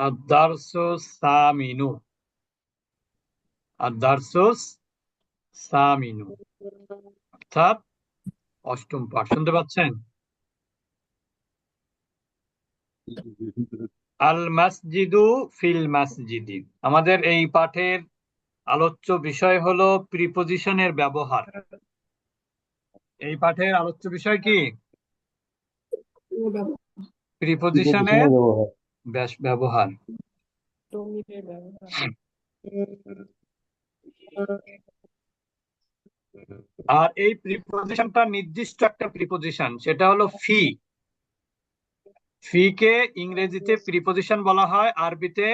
আদারসু সামিনু। আদারসুস সামিনু। অর্থাৎ অষ্টম পাঠ। শুনতে পাচ্ছেন? আল মাসজিদু ফিল মাসজিদি। আমাদের এই পাঠের আলোচ্য বিষয় হলো প্রিপোজিশনের ব্যবহার। এই পাঠের আলোচ্য বিষয় কি? প্রিপোজিশনের বেশ ব্যবহার। আর এই প্রিপোজিশনটা নির্দিষ্ট একটা প্রিপোজিশন সেটা হলো ফি ফি কে ইংরেজিতে প্রিপোজিশন বলা হয় আরবিতে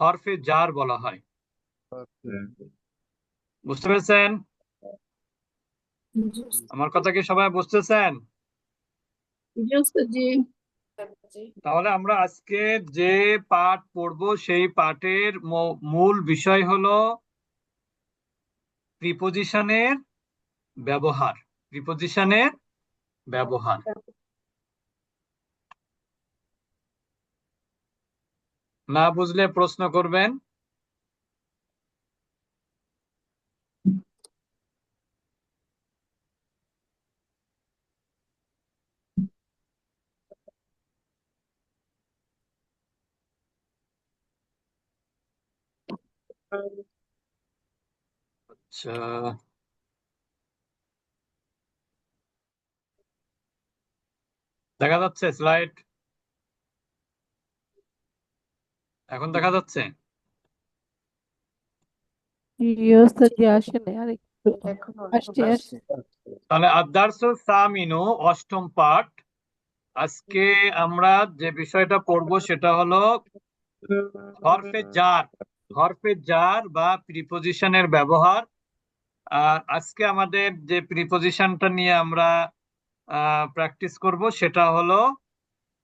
হরফে জার বলা হয়। বুঝতে পেরেছেন? আমার কথা কি সবাই বুঝতেছেন? তাহলে আমরা আজকে যে পাঠ পড়ব, সেই পাঠের মূল বিষয় হলো প্রিপোজিশনের ব্যবহার। প্রিপোজিশনের ব্যবহার। না বুঝলে প্রশ্ন করবেন? আচ্ছা। দেখা যাচ্ছে স্লাইড এখন দেখা যাচ্ছে? তাহলে সামিনু অষ্টম পাঠ। আজকে আমরা যে বিষয়টা পড়ব সেটা হলো হরফে জার। হরফে জার বা প্রিপোজিশনের ব্যবহার। আর আজকে আমাদের যে প্রিপোজিশনটা নিয়ে আমরা প্র্যাকটিস করব সেটা হলো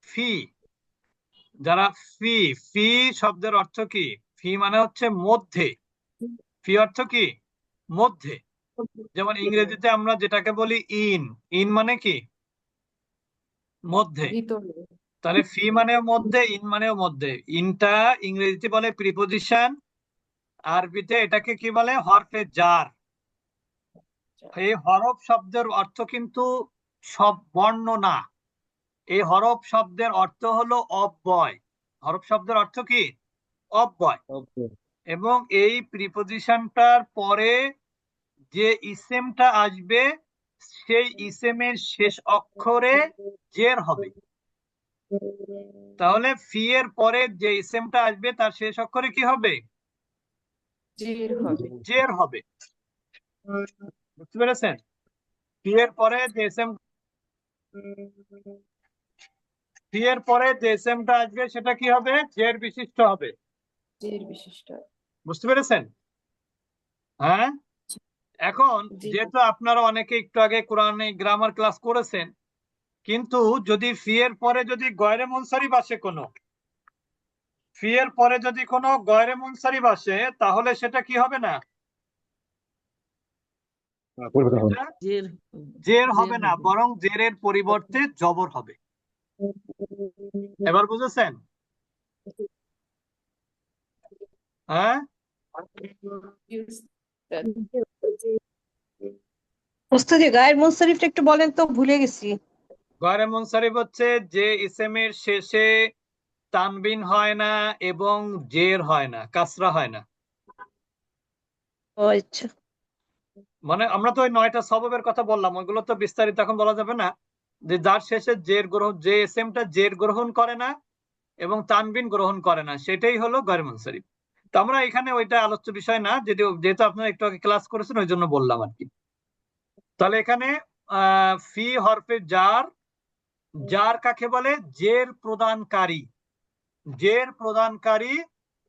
ফি যারা ফি ফি শব্দের অর্থ কি? ফি মানে হচ্ছে মধ্যে। ফি অর্থ কি? মধ্যে। যেমন ইংরেজিতে আমরা যেটাকে বলি ইন ইন মানে কি? মধ্যে। তাহলে ফি মানেও মধ্যে ইন মানেও মধ্যে। ইনটা ইংরেজিতে বলে প্রিপোজিশন আরবিতে এটাকে কি বলে? হরফে জার এই হরফ শব্দের অর্থ কিন্তু সব বর্ণ না। এই হরফ শব্দের অর্থ হলো অব্যয়। হরফ শব্দের অর্থ কি? অব্যয়। এবং এই প্রিপোজিশনটার পরে যে ইসেমটা আসবে সেই ইসেমের শেষ অক্ষরে জের হবে। তাহলে ফি এর পরে যে ইসেমটা আসবে তার শেষ অক্ষরে কি হবে? জের হবে। বুঝতে পেরেছেন? ফি এর পরে যে ইসেম ফি এর পরে যে ইসেমটা আসবে সেটা কি হবে? জের বিশিষ্ট হবে। বুঝতে পেরেছেন? হ্যাঁ? এখন যেহেতু আপনারা অনেকে একটু আগে কোরআনে গ্রামার ক্লাস করেছেন কিন্তু যদি ফি এর পরে যদি গয়রে মুনসারিফ আসে কোনো ফি এর পরে যদি কোনো গয়রে মুনসারিফ আসে তাহলে সেটা কি হবে না? জের হবে না বরং জেরের পরিবর্তে জবর হবে। এবার বুঝেছেন? হ্যাঁ? ওস্তাদি গায়ের মুনসারিফটা একটু বলেন তো ভুলে গেছি। গয়রে মুনসারিফ হচ্ছে যে ইসেমের শেষে তানবিন হয় না এবং জের হয় না কাসরা হয় না। আচ্ছা। মানে আমরা তো ওই নয়টা সববের কথা বললাম ওইগুলো তো বিস্তারিত এখন বলা যাবে না। যে যার শেষে জের গ্রহণ যে এসএমটা জের গ্রহণ করে না এবং তানবিন গ্রহণ করে না সেটাই হলো গয়র মুনসারিফ তো আমরা এখানে ওইটা আলোচ্য বিষয় না যদি যেহেতু আপনারা একটু আগে ক্লাস করেছেন ওই জন্য বললাম আর কি। তাহলে এখানে আহ ফি হরফে জার জার কাকে বলে? জের প্রদানকারী। জের প্রদানকারী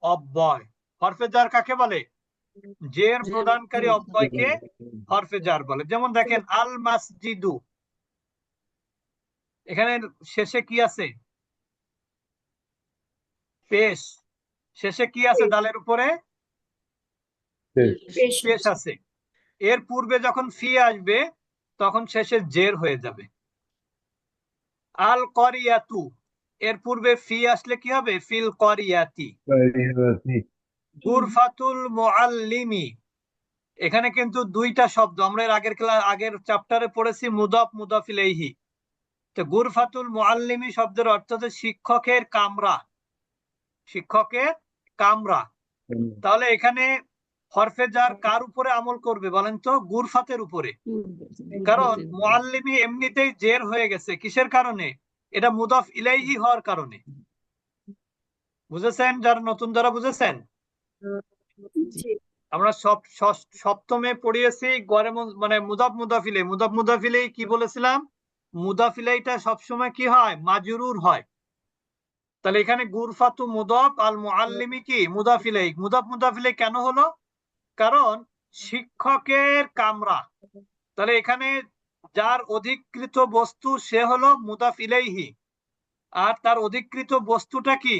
অব্যয়। হরফে জার কাকে বলে? জের প্রদানকারী অব্যয়কে হরফে জার বলে। যেমন দেখেন আল মাসজিদু। এখানে শেষে কি আছে? পেশ। শেষে কি আছে দালের উপরে? পেশ আছে। এর পূর্বে যখন ফি আসবে তখন শেষে জের হয়ে যাবে। আল করিয়াতু। এর পূর্বে ফি আসলে কি হবে? ফিল করিয়াতি। গুরফাতুল মুআল্লিমি। এখানে কিন্তু দুইটা শব্দ। আমরা এর আগের ক্লাস আগের চ্যাপ্টারে পড়েছি মুদাফ মুদাফ ইলাইহি। তো গুরফাতুল মুআল্লিমি শব্দের অর্থ হচ্ছে শিক্ষকের কামরা। শিক্ষকের কামরা। তাহলে এখানে হরফে জার কার উপরে আমল করবে বলেন তো? গুরফাতের উপরে। কারণ মুআল্লিমি এমনিতেই জের হয়ে গেছে। কিসের কারণে? এটা মুদাফ ইলাইহি হওয়ার কারণে। বুঝেছেন? যারা নতুন, যারা বুঝেছেন? আমরা সব সপ্তমে পড়িয়েছি, গড়ে মানে মুদাফ মুদাফিলে মুদাফ মুদাফিলে কি বলেছিলাম? মুদাফিলাইটা সবসময় কি হয়? মাজুরুর হয়। তাহলে এখানে গুরফাতু মুদাফ, আল মুআল্লিমি কি? মুদাফিলাই মুদাফ মুদাফিলে কেন হলো? কারণ শিক্ষকের কামরা। তাহলে এখানে যার অধিকৃত বস্তু সে হলো মুদাফ ইলাইহি। আর তার অধিকৃত বস্তুটা কি?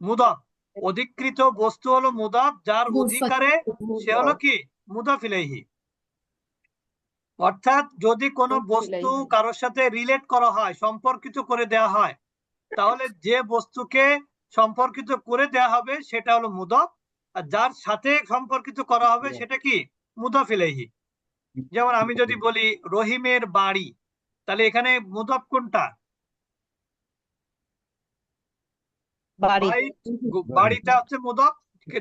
মুদাফ। অধিকৃত বস্তু হলো মুদাফ যার অধিকারে সে হলো কি? মুদাফ ইলাইহি। অর্থাৎ যদি কোনো বস্তু কারোর সাথে রিলেট করা হয় সম্পর্কিত করে দেয়া হয় তাহলে যে বস্তুকে সম্পর্কিত করে দেয়া হবে সেটা হলো মুদাফ। আর যার সাথে সম্পর্কিত করা হবে সেটা কি? মুদাফ ইলাইহি যেমন আমি যদি বলি রহিমের বাড়ি তাহলে এখানে মুদাফ কোনটা? বাড়িটা হচ্ছে মুদাফ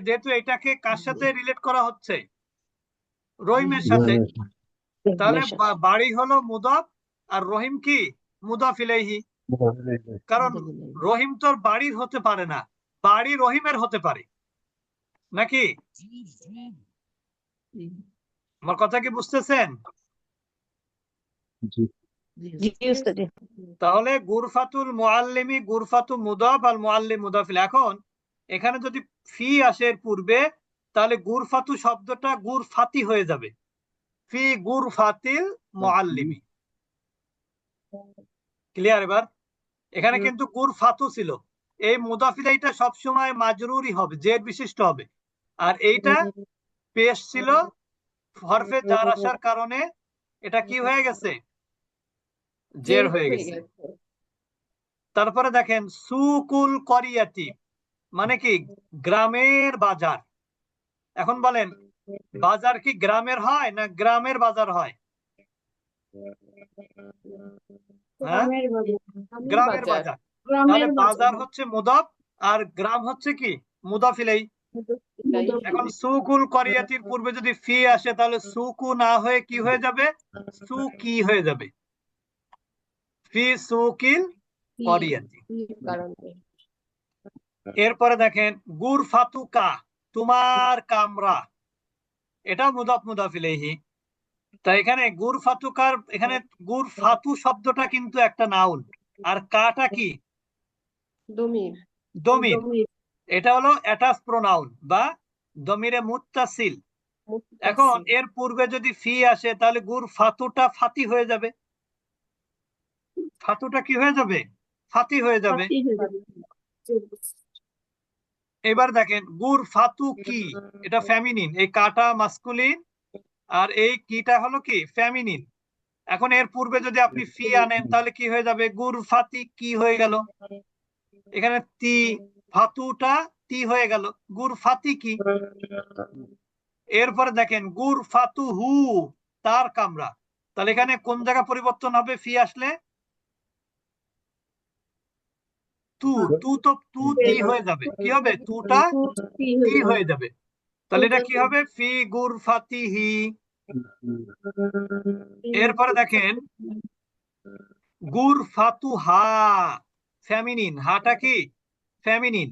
যেহেতু এটাকে কার সাথে রিলেট করা হচ্ছে? রহিমের সাথে। তাহলে বাড়ি হলো মুদাফ আর রহিম কি? মুদাফ ইলাইহি কারণ রহিম তোর বাড়ির হতে পারে না বাড়ি রহিমের হতে পারে। নাকি? আমার কথা কি বুঝতেছেন। তাহলে গুরফাতুল মুআল্লিমি গুরফাতু মুদাফ আল মুআল্লিম মুদাফিল। এখন এখানে যদি ফি আসে পূর্বে তাহলে গুরফাতু শব্দটা গুরফাতি হয়ে যাবে। ফি গুরফাতিল মুআল্লিমি। ক্লিয়ার এবার? এখানে কিন্তু গুরফাতু ছিল। এই মুদাফিলাইটা সবসময় মাজরুরি হবে জের বিশিষ্ট হবে। আর এইটা পেশ ছিল হরফে জার আসার কারণে। এটা কি হয়ে গেছে? জের হয়ে গেছে। তারপরে দেখেন সুকুল করিয়াতি মানে কি? গ্রামের বাজার। এখন বলেন বাজার কি গ্রামের হয় না গ্রামের বাজার হয়? হ্যাঁ? গ্রামের বাজার তাহলে বাজার হচ্ছে মুদাফ আর গ্রাম হচ্ছে কি? মুদাফিলাই। এখন সুকুল করিয়াতির পূর্বে যদি ফি আসে তাহলে সুকু না হয়ে কি হয়ে যাবে? সুকি হয়ে যাবে। ফি সুকিল করিয়াতি। এরপরে দেখেন গুর ফাতুকা তোমার কামরা। এটা মুদাফ মুদাফ ইলাইহি। তা এখানে গুর ফাতুকার এখানে গুর ফাতু শব্দটা কিন্তু একটা নাউন। আর কাটা কি? দমির। দমির। এটা হলো অ্যাটাচ প্রোনাউন বা দমিরে মুত্তাসিল। এখন এর পূর্বে যদি ফি আসে তাহলে গুর ফাতুটা ফাতি হয়ে যাবে। ফাতুটা কি হয়ে যাবে? ফাতি হয়ে যাবে। এবার দেখেন গুর ফাতু কি? এটা ফেমিনিন এই কাটা মাস্কুলিন আর এই কিটা হলো কি? ফ্যামিনিন এখন এর পূর্বে যদি আপনি ফি আনেন তাহলে কি হয়ে যাবে? গুর ফাতি কি হয়ে গেল? এখানে তি ফাতুটা তি হয়ে গেল। গুর ফাতি কি? এরপরে দেখেন, গুর ফাতু হু, তার কামরা। তাহলে এখানে কোন জায়গা পরিবর্তন হবে? ফি আসলে? তু তু তো তু তি হয়ে যাবে। কি হবে? তুটা তি হয়ে যাবে। তাহলে এটা কি হবে? ফি গুর ফাতিহি এরপরে দেখেন, গুর ফাতু হা ফেমিনিন হাটা কি? ফেমিনিন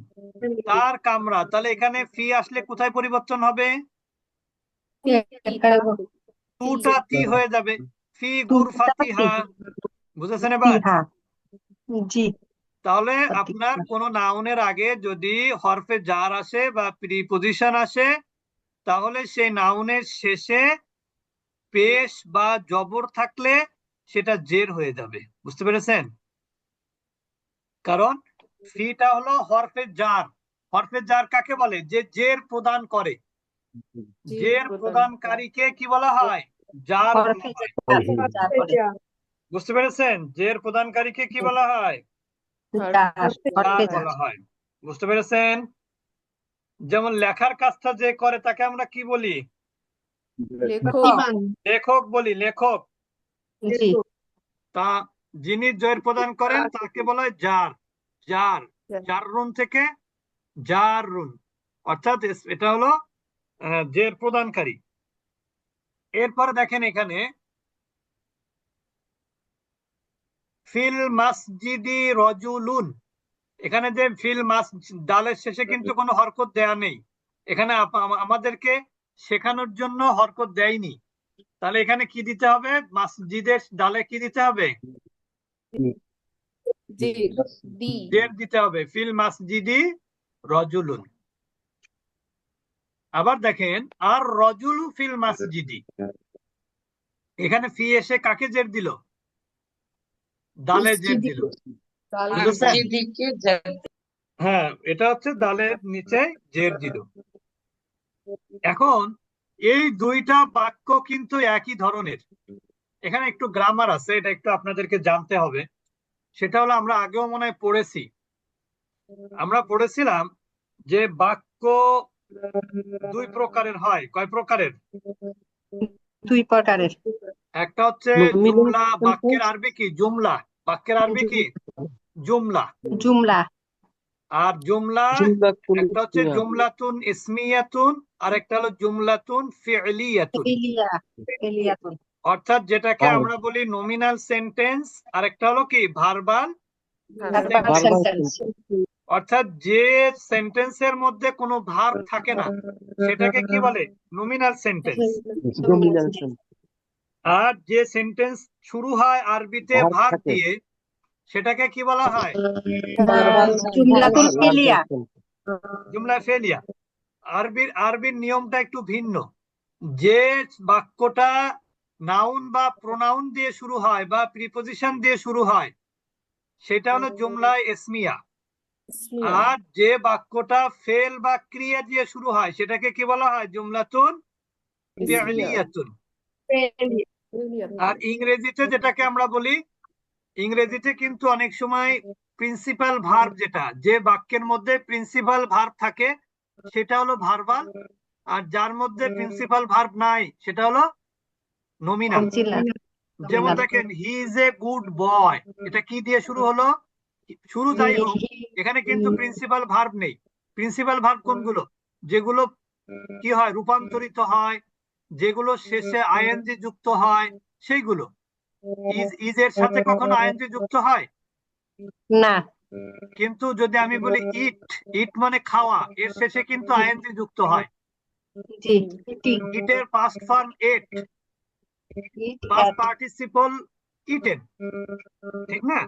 তার কামরা তাহলে এখানে ফি আসলে কোথায় পরিবর্তন হবে? তুটা তি হয়ে। যাবে। ফি গুর ফাতিহা বুঝেছেন এবার? হ্যাঁ জি। তাহলে আপনার কোন নাউনের আগে যদি হরফে জার আসে বা প্রিপজিশন আসে তাহলে সেই নাউনের শেষে পেশ বা জবর থাকলে সেটা জের হয়ে যাবে। বুঝতে পেরেছেন? কারণ ফিটা হলো হরফে জার। হরফে জার কাকে বলে? যে জের প্রদান করে। জের প্রদানকারীকে কি বলা হয়? জার বুঝতে পেরেছেন? জের প্রদানকারীকে কি বলা হয়? বলা হয়। বুঝতে পেরেছেন? যেমন লেখার কাজটা যে করে তাকে আমরা কি বলি? লেখক। লেখক বলি লেখক। তা যিনি জয়ের প্রদান করেন তাকে বলা হয় জার। জার রুন থেকে জার রুন। অর্থাৎ এটা হলো জের প্রদানকারী। এরপরে দেখেন এখানে ফিল মাসজিদি রজুলুন। এখানে যে ফিল মাস ডালের শেষে কিন্তু কোনো হরকত দেয়া নেই। এখানে আমাদেরকে শেখানোর জন্য হরকত দেয়নি। তাহলে এখানে কি দিতে হবে? মাসজিদের ডালে কি দিতে হবে? জের দিতে হবে। ফিল মাসজিদি রজুলুন আবার দেখেন আর রজুলু ফিল মাসজিদি এখানে ফি এসে কাকে জের দিল? দালে। জের দিল। হ্যাঁ এটা হচ্ছে দালের নিচে জের দিল। এখন এই দুইটা বাক্য কিন্তু একই ধরনের। এখানে একটু গ্রামার আছে এটা একটু আপনাদেরকে জানতে হবে। সেটা হলো আমরা আগেও মনে হয় পড়েছি। আমরা পড়েছিলাম যে বাক্য দুই প্রকারের হয়। কয় প্রকারের? দুই প্রকারের। একটা হচ্ছে জুমলা বাক্যের আরবি কি? জুমলা। বাক্যের আরবি কি? জুমলা। জুমলা। আর জুমলা একটা হচ্ছে জুমলাতুন ইসমিয়াতুন আর একটা হলো জুমলাতুন ফি'লিয়াতুন। অর্থাৎ যেটাকে আমরা বলি নমিনাল সেন্টেন্স আর একটা হলো কি? ভার্বাল অর্থাৎ যে সেন্টেন্সের মধ্যে কোনো ভার্ব থাকে না সেটাকে কি বলে? নমিনাল সেন্টেন্স আর যে সেন্টেন্স শুরু হয় আরবিতে থাকে। দিয়ে সেটাকে কি বলা হয়? জুমলা ফেলিয়া আরবির আরবির নিয়মটা একটু ভিন্ন। যে বাক্যটা নাউন বা প্রোনাউন দিয়ে শুরু হয় বা প্রিপোজিশন দিয়ে শুরু হয় সেটা হলো জুমলা এসমিয়া। আর যে বাক্যটা ফেল বা ক্রিয়া দিয়ে শুরু হয় সেটাকে কি বলা হয়? জুমলাতুন ফি'লিয়াতুন আর ইংরেজিতে যেটাকে আমরা বলি ইংরেজিতে কিন্তু অনেক সময় প্রিন্সিপাল ভার্ব যেটা যে বাক্যের মধ্যে প্রিন্সিপাল ভার্ব থাকে সেটা হলো ভার্বাল আর যার মধ্যে প্রিন্সিপাল ভার্ব নাই সেটা হলো নমিনাল যেমন দেখেন he is a good boy এটা কি দিয়ে শুরু হলো? শুরু যাই হোক এখানে কিন্তু প্রিন্সিপাল ভার্ব নেই। প্রিন্সিপাল ভার্ব কোনগুলো? যেগুলো কি হয়? রূপান্তরিত হয় যেগুলো শেষে আইএনজি যুক্ত হয় সেইগুলো। ইজ ইজ এর সাথে কখনো আইএনজি যুক্ত হয়? না। কিন্তু যদি আমি বলি ইট ইট মানে খাওয়া এর শেষে কিন্তু আইএনজি যুক্ত হয়। ইটের past form ate participle eaten ঠিক না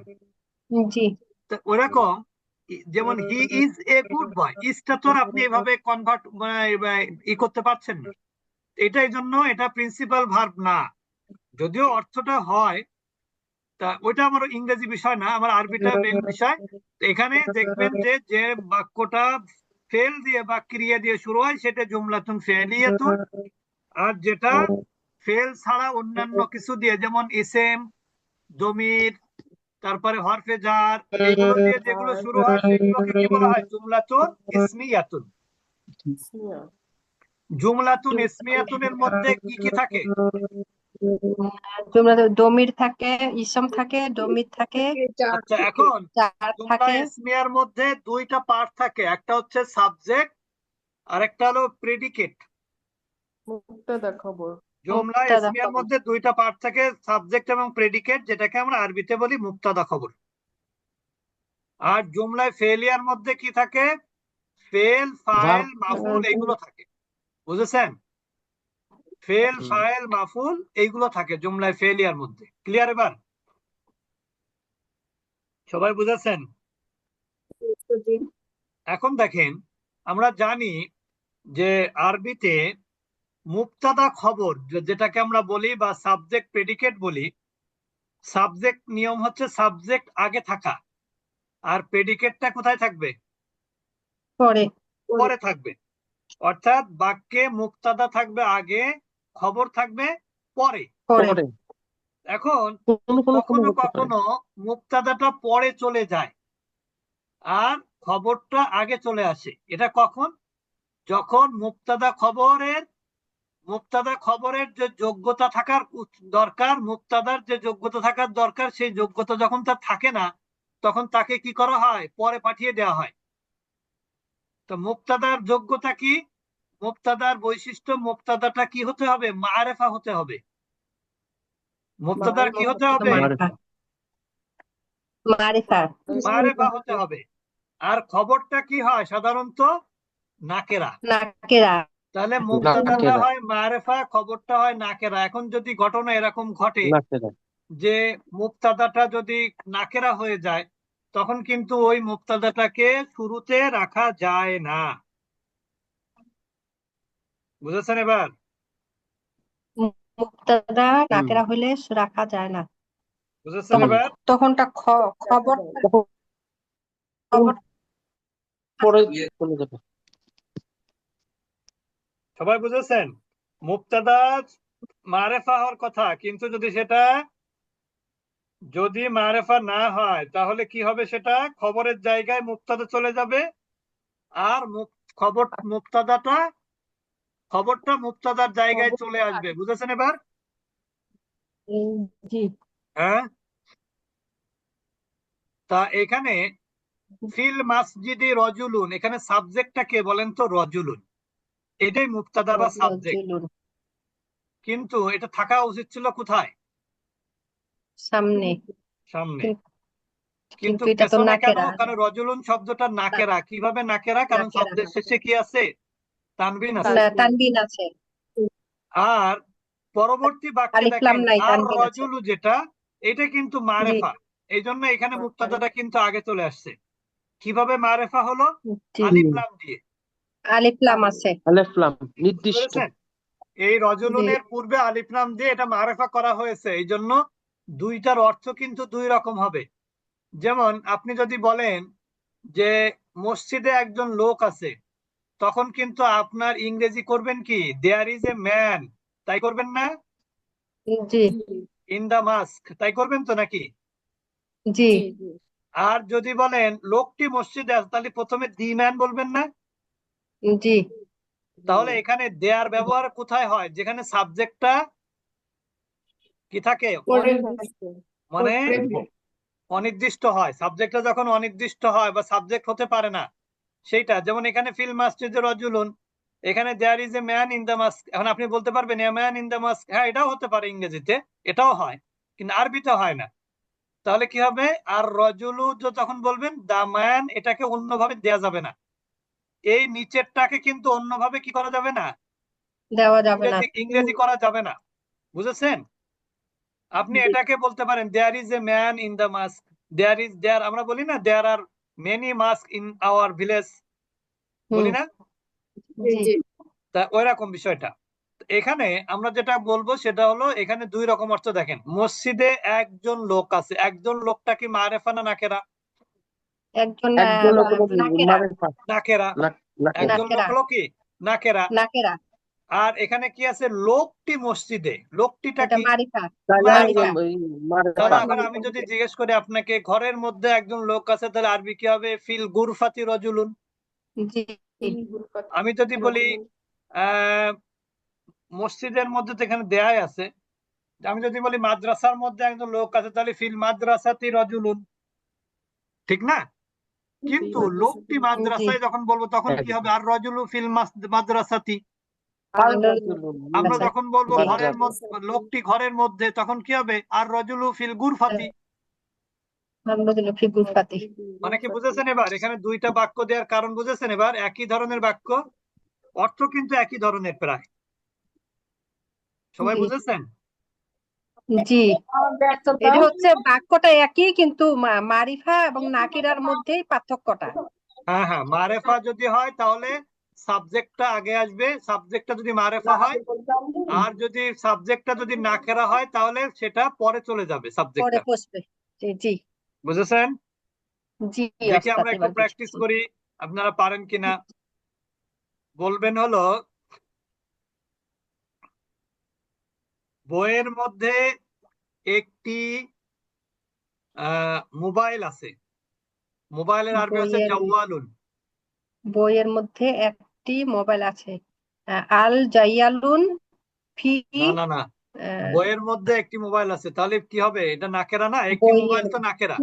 জি ওরকম যেমন he is a good boy ইজটা তো আপনি এভাবে কনভার্ট ই করতে পারছেন না এটা জন্য এটা প্রিন্সিপাল ভার্ব না যদিও অর্থটা হয় তা ওইটা আমার ইংরেজি বিষয় না আমার আরবিটা মেন বিষয় এখানে দেখবেন যে যে বাক্যটা ফেল দিয়ে বা ক্রিয়া দিয়ে শুরু হয় সেটা জুমলাতুন ফেলিয়াতুন আর যেটা ফেল ছাড়া অন্যান্য কিছু দিয়ে যেমন ইসেম জমির তারপরে হরফে জার এগুলো দিয়ে যেগুলো শুরু হয় সেগুলোকে কি বলা হয়? জুমলাতুন ইসমিয়াতুন। জুমলাতুন ইসমিয়াতুনের মধ্যে কি কি থাকে? জুমলা দমির থাকে ইসম থাকে দমির থাকে আচ্ছা এখন জুমলা থাকে। ইসমিয়ার মধ্যে দুইটা পার্ট থাকে একটা হচ্ছে সাবজেক্ট আর একটা হলো প্রেডিকেট মুক্তাদা খবর জুমলা ইসমিয়ার মধ্যে দুইটা পার্ট থাকে সাবজেক্ট এবং প্রেডিকেট যেটাকে আমরা আরবিতে বলি মুক্তাদা খবর। আর জুমলায় ফেলিয়ার মধ্যে কি থাকে? ফেল ফাইল মাফুল এইগুলো থাকে। বুঝেছেন? ফেল। ফাইল মাফুল এইগুলো থাকে জুমলায় ফেলিয়ার মধ্যে। ক্লিয়ার এবার? সবাই বুঝেছেন? এখন দেখেন আমরা জানি যে আরবিতে মুক্তাদা খবর যেটাকে আমরা বলি বা সাবজেক্ট প্রেডিকেট বলি সাবজেক্ট নিয়ম হচ্ছে সাবজেক্ট আগে থাকা। আর প্রেডিকেটটা কোথায় থাকবে? পরে। পরে থাকবে। অর্থাৎ বাক্যে মুক্তাদা থাকবে আগে খবর থাকবে পরে। পরে। এখন কোনো কোনো কখনো কখনো মুক্তাদাটা পরে চলে যায় আর খবরটা আগে চলে আসে। এটা কখন? যখন মুক্তাদা খবরের মুক্তাদা খবরের যে যোগ্যতা থাকার দরকার মুক্তাদার যে যোগ্যতা থাকার দরকার সেই যোগ্যতা যখন তার থাকে না তখন তাকে কি করা হয়? পরে পাঠিয়ে দেওয়া হয়। তো মুক্তাদার যোগ্যতা কি? মুক্তাদার বৈশিষ্ট্য মুক্তাদাটা কি হতে হবে? মারেফা হতে হবে। মুক্তাদার কি হতে হবে? মারেফা। মারেফা হতে হবে। আর খবরটা কি হয় সাধারণত? নাকেরা। নাকেরা। তাহলে মুক্তাদাটা হয় মারেফা খবরটা হয় নাকেরা। এখন যদি ঘটনা এরকম ঘটে যে মুক্তাদাটা যদি নাকেরা হয়ে যায় তখন কিন্তু ওই মুক্তাদাটাকে শুরুতে রাখা যায় না। বুঝেছেন এবার? মুক্তাদা নাকেরা হইলে রাখা যায় না। বুঝেছেন এবার? তখনটা খবর পরে সবাই বুঝেছেন? মুক্তাদা মারেফা হওয়ার কথা কিন্তু যদি সেটা যদি মারেফা না হয় তাহলে কি হবে সেটা? খবরের জায়গায় মুক্তাদা চলে যাবে। আর খবর মুক্তাদাটা খবরটা মুক্তাদার জায়গায় চলে আসবে। বুঝেছেন এবার? হ্যাঁ? তা এখানে ফিল মাসজিদি রজুলুন এখানে সাবজেক্টটা কে বলেন তো? রজুলুন। এটাই মুক্তাদা বা সাবজেক্ট কিন্তু এটা থাকা উচিত ছিল কোথায়? সামনে। সামনে। কিন্তু এটা তো নাকেরা কারণ রজুলুন শব্দটা নাকেরা কীভাবে নাকেরা কারণ শব্দের শেষে কি আছে? তানবিন আছে। তানবিন আছে। আর পরবর্তী বাক্যে দেখেন আর। রজুলু যেটা এটা কিন্তু মারেফা। এই জন্য এখানে মুক্তাদাটা কিন্তু আগে চলে আসছে। কীভাবে মারেফা হলো? আলিফ লাম দিয়ে। আলিফ লাম আছে। আলেফ লাম নির্দিষ্ট এই রজলুনের পূর্বে আলিফ নাম দিয়ে এটা মারেফা করা হয়েছে এই জন্য দুইটার অর্থ কিন্তু দুই রকম হবে। যেমন আপনি যদি বলেন যে মসজিদে একজন লোক আছে তখন কিন্তু আপনার ইংরেজি করবেন কি? দেয়ার ইজ এ ম্যান তাই করবেন না? জি। ইন দা মাস্ক তাই করবেন তো নাকি? জি। আর যদি বলেন লোকটি মসজিদে আছে তাহলে প্রথমে দি ম্যান বলবেন না? জি। তাহলে এখানে দেয়ার ব্যবহার কোথায় হয়? যেখানে সাবজেক্টটা কি থাকে? মানে অনির্দিষ্ট হয়। সাবজেক্টটা যখন অনির্দিষ্ট হয় বা সাবজেক্ট হতে পারে না, সেইটা। যেমন এখানে ফিল মাস্টিদ রজুলুন, এখানে there is a man in the mask এখন আপনি বলতে পারবেন a man in the mask হ্যাঁ এটাও হতে পারে ইংরেজিতে, এটাও হয়, কিন্তু আরবিতে হয় না। তাহলে কি হবে? আর রজুলু যখন বলবেন দা ম্যান এটাকে অন্যভাবে দেয়া যাবে না। এই নিচেরটাকে কিন্তু অন্যভাবে কি করা যাবে না? দেওয়া যাবে না। ইংরেজি করা যাবে না। বুঝেছেন? আপনি এটাকে বলতে পারেন there is a man in the mask there is there আমরা বলি না there are many mask in our village বলি না? তা ওই রকম বিষয়টা। এখানে আমরা যেটা বলব সেটা হলো এখানে দুই রকম অর্থ দেখেন। মসজিদে একজন লোক আছে। একজন লোকটা কি মারেফা না নাকেরা? একজন নাকেরা। একজন। হলো কি নাকেরা। নাকেরা। আর এখানে কি আছে? লোকটি মসজিদে। লোকটিটা এটা কি? আমি যদি জিজ্ঞেস করি আপনাকে ঘরের মধ্যে একজন লোক আছে তাহলে আরবি কি হবে? ফিল গুরফাতি রজুলুন। জি। আমি যদি বলি আহ মসজিদের মধ্যে তো এখানে দেয়াই আছে। আমি যদি বলি মাদ্রাসার মধ্যে একজন লোক আছে তাহলে ফিল মাদ্রাসাতি রজুলুন। ঠিক না? কিন্তু লোকটি মাদ্রাসায় যখন বলব তখন কি হবে? আর রজুলু ফিল মাদ্রাসাতি আমরা। যখন বলব ঘরের মধ্যে লোকটি ঘরের মধ্যে তখন কি হবে? আর রজুলু ফিল গুরফাতি। মানে কি বুঝেছেন এবার? এখানে দুইটা বাক্য দেওয়ার কারণ বুঝেছেন এবার? একই ধরনের বাক্য অর্থ কিন্তু একই ধরনের প্রায়। সবাই বুঝেছেন? জি। এটা হচ্ছে বাক্যটা একই কিন্তু মারিফা এবং নাকিরার মধ্যেই পার্থক্যটা। হ্যাঁ হ্যাঁ মারেফা যদি হয় তাহলে সাবজেক্টটা আগে আসবে। সাবজেক্টটা যদি মারেফা হয় আর যদি সাবজেক্টটা যদি নাকেরা হয় তাহলে সেটা পরে চলে যাবে পরে সাবজেক্টটা বসবে। জি জি। বুঝেছেন? জি দেখি আমরা একটু প্র্যাকটিস করি। আপনারা পারেন কিনা? বলবেন হলো বইয়ের মধ্যে একটি আহ মোবাইল আছে। মোবাইলের আরবি হচ্ছে বইয়ের- জাওয়ালুন। বইয়ের মধ্যে একটি মোবাইল আছে। আল জাইয়ালুন ফি না না বইয়ের মধ্যে একটি মোবাইল আছে। তাহলে কি হবে? এটা নাকেরা না? একটি মোবাইল তো নাকেরা।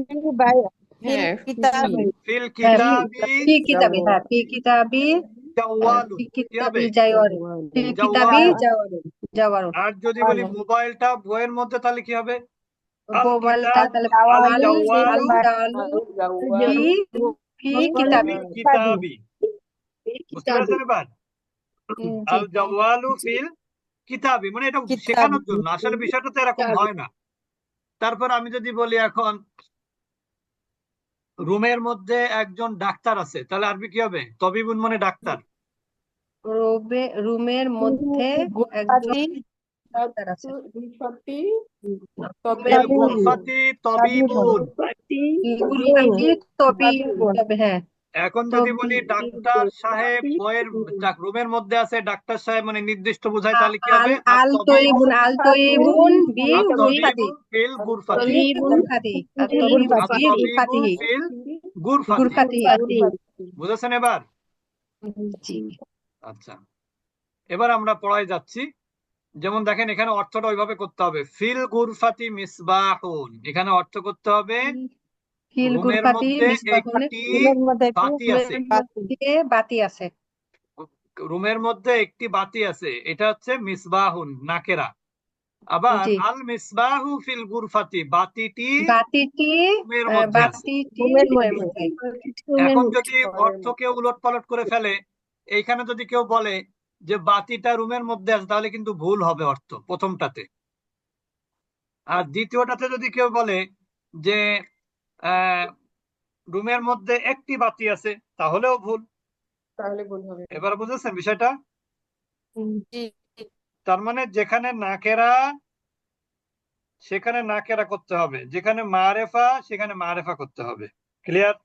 হ্যাঁ ফিল হ্যাঁ, কিতাবি ফি কিতাবি হ্যাঁ ফি কিতাবি। জাওয়ালুন। ফি কিতাবি জাওয়ারুন ফি কিতাবি জাওয়ারুন। জাওয়ারুন আর যদি বলি মোবাইলটা বইয়ের মধ্যে তাহলে কি হবে? মোবাইলটা তাহলে। আল জাওয়ালু ফিল কিতাবি মানে এটা শেখানোর জন্য। আসলে বিষয়টা তো এরকম হয় না। তারপর আমি যদি বলি এখন রুমের মধ্যে একজন ডাক্তার আছে তাহলে আরবি কি হবে? তবিবুন মানে ডাক্তার। রুমে রুমের মধ্যে একজন ডাক্তার আছে। তবিবুন হ্যাঁ। এখন যদি বলি ডাক্তার সাহেব বইয়ের রুমের মধ্যে আছে ডাক্তার সাহেব মানে নির্দিষ্ট বোঝায় তাহলে কি হবে? আল তৈবুন আল তৈবুন বি ফিল গুরফাতি গুরফাতি বুঝেছেন এবার? জি। আচ্ছা। এবার আমরা পড়ায় যাচ্ছি। যেমন দেখেন এখানে অর্থটা ওইভাবে করতে হবে। ফিল গুরফাতি মিসবাহুন। এখানে অর্থ করতে হবে ফিল রুমের মধ্যে একটি বাতি আছে। বাতি আছে। রুমের মধ্যে একটি বাতি আছে। এটা হচ্ছে মিসবাহুন নাকেরা। আবার আল মিসবাহু ফিল গুরফাতি বাতিটি বাতিটি রুমের মধ্যে বাতিটি এখন যদি অর্থকে উলট পালট করে ফেলে এইখানে যদি কেউ বলে যে বাতিটা রুমের মধ্যে আছে তাহলে কিন্তু ভুল হবে অর্থ প্রথমটাতে। আর দ্বিতীয়টাতে যদি কেউ বলে যে রুমের মধ্যে একটি বাতি আছে তাহলেও ভুল। তাহলে ভুল হবে। এবার বুঝেছেন বিষয়টা? তার মানে যেখানে নাকেরা সেখানে নাকেরা করতে হবে। যেখানে মারেফা সেখানে মারেফা করতে হবে। ক্লিয়ার?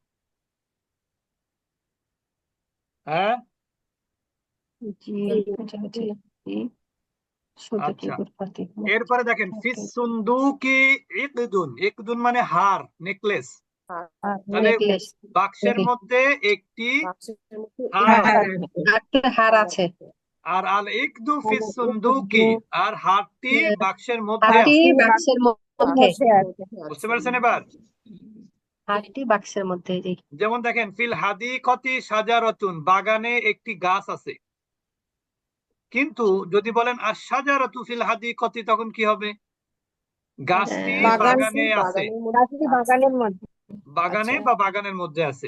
হ্যাঁ জি জি, জি, জি। শুধু কি আচ্ছা। গুলফাতি এরপরে দেখেন ফিস সুন্দুকি ইকদুন ইকদুন মানে হার নেকলেস। তাহলে বাক্সের মধ্যে একটি হার আছে। আর আল ইকদু ফিস সুন্দুকি। আর হারটি। বাক্সের মধ্যে বাক্সের মধ্যে। বুঝতে পারছেন এবার? হারটি বাক্সের মধ্যে যেমন দেখেন ফিল হাদিকতি সাজারতুন বাগানে একটি গাছ আছে। কিন্তু যদি বলেন আর সাজারতু ফিল হাদিকতি তখন কি হবে? গাছটি বাগানে আছে। বাগানের মধ্যে। বাগানে আচ্ছা। বা বাগানের মধ্যে আছে।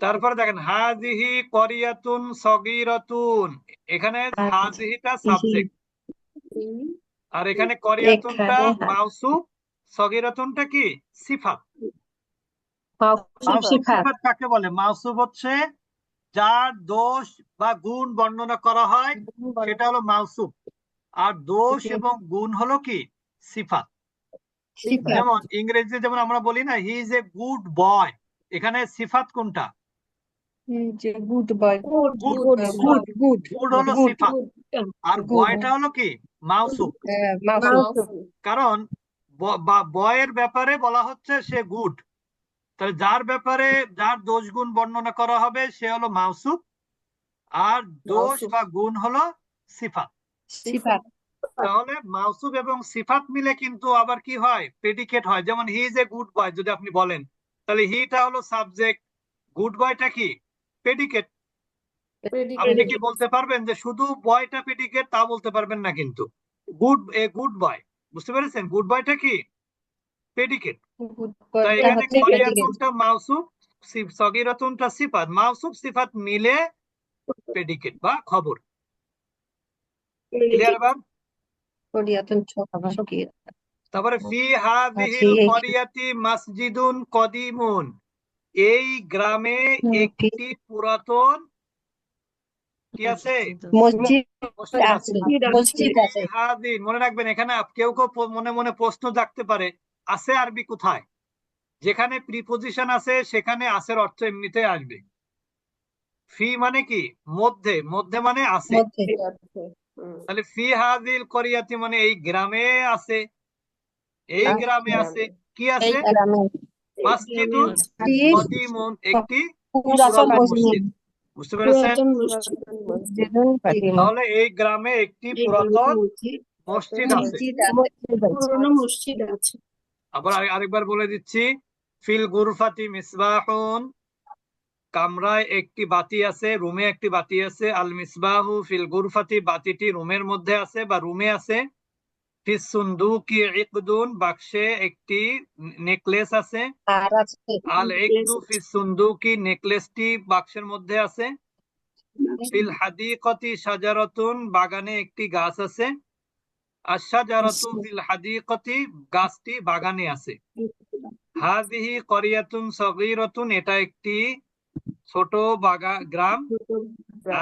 তারপরে দেখেন হাজিহি করিয়াতুন সগীরাতুন এখানে আচ্ছা। হাজিহিটা সাবজেক্ট আর এখানে করিয়াতুনটা এখানে হা- মাউসুফ সগীরাতুনটা কি? সিফাত। মাউসুফ সিফাত কাকে বলে? মাউসুফ হচ্ছে যার দোষ বা গুণ বর্ণনা করা হয় সেটা হলো মাউসুফ আর দোষ এবং গুণ হলো কি? সিফাত। যেমন ইংরেজিতে যেমন আমরা বলি না he is a good boy এখানে সিফাত কোনটা? Good boy good good good good হলো সিফাত। আর. বয়টা হলো কি? মাউসুফ মাউসুফ কারণ ব- বা- বয়ের ব্যাপারে বলা হচ্ছে সে গুড তাহলে যার ব্যাপারে যার দোষ গুণ বর্ণনা করা হবে সে হলো মাউসুফ। আর দোষ বা গুণ হলো সিফাত। সিফাত। তাহলে মাউসুফ এবং সিফাত মিলে কিন্তু আবার কি হয়? প্রেডিকেট হয়। যেমন he is a good boy যদি আপনি বলেন। তাহলে হিটা হলো সাবজেক্ট গুড বয়টা কি? প্রেডিকেট আপনি কি বলতে পারবেন যে শুধু বয়টা প্রেডিকেট তা বলতে পারবেন না কিন্তু। গুড এ গুড বয় বুঝতে পেরেছেন? গুড বয়টা কি? প্রেডিকেট তাই বয়টা এখানে হচ্ছে মাউসুফ সি- সিফাত। মাউসুফ সিফাত মিলে প্রেডিকেট বা খবর। ক্লিয়ার এবার? করিয়াতুন সগীর তারপরে ফি হাযিহিল আচ্ছা, করিয়াতি মসজিদুন কদিমুন। এই গ্রামে একটি পুরাতন কি আছে? মসজিদ মসজিদ আছে। আছে। মসজিদ আছে মনে রাখবেন এখানে কেউ কেউ মনে মনে প্রশ্ন জাগতে পারে। আছে আরবি কোথায়? যেখানে প্রিপোজিশন আছে সেখানে আসের অর্থ এমনিতে আসবে। ফি মানে কি? মধ্যে। মধ্যে মানে আছে। তাহলে ফি হাজিল করিয়াতি মানে এই গ্রামে আছে। এই এই গ্রামে আছে। কি আছে? কদিমুন। একটি পুরাতন মসজিদ। বুঝতে পেরেছেন? তাহলে এই গ্রামে একটি পুরাতন মসজিদ। আছে। মসজিদ আছে। মসজিদ আছে। আবার আরেকবার বলে দিচ্ছি। ফিল গুরফাতি মিসবাহুন। কামরায় একটি বাতি আছে রুমে একটি বাতি আছে। আল মিসবাহু ফিল গুরফাতি বাতিটি রুমের মধ্যে আছে বা রুমে আছে। ফিস সুন্দুকি ইকদুন বাক্সে একটি নেকলেস আছে। আল ইকদু ফিস সুন্দুকি নেকলেসটি বাক্সের মধ্যে আছে। ফিল হাদিকতি সাজারাতুন বাগানে একটি গাছ আছে। আশাজারাতু ফিল হাদিকতি গাছটি বাগানে আছে। হাযিহি করিয়াতুন সগীরাতুন এটা একটি ছোট বাগা গ্রাম।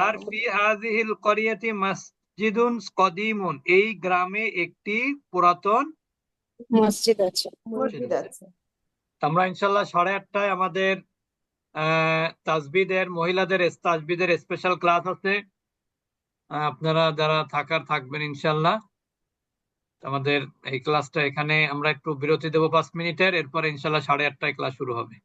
আর ফি হাযিহিল করিয়াতি মসজিদুন কদিমুন এই গ্রামে একটি পুরাতন মসজিদ আছে। মসজিদ আছে। আমরা ইনশাল্লাহ সাড়ে আটটায় আমাদের আহ তাজবিদের মহিলাদের তাজবিদের স্পেশাল ক্লাস আছে। আপনারা যারা থাকার থাকবেন ইনশাল্লাহ আমাদের এই ক্লাসটা এখানে আমরা একটু বিরতি দেবো পাঁচ মিনিটের, এরপরে ইনশাল্লাহ সাড়ে আটটায় ক্লাস শুরু হবে।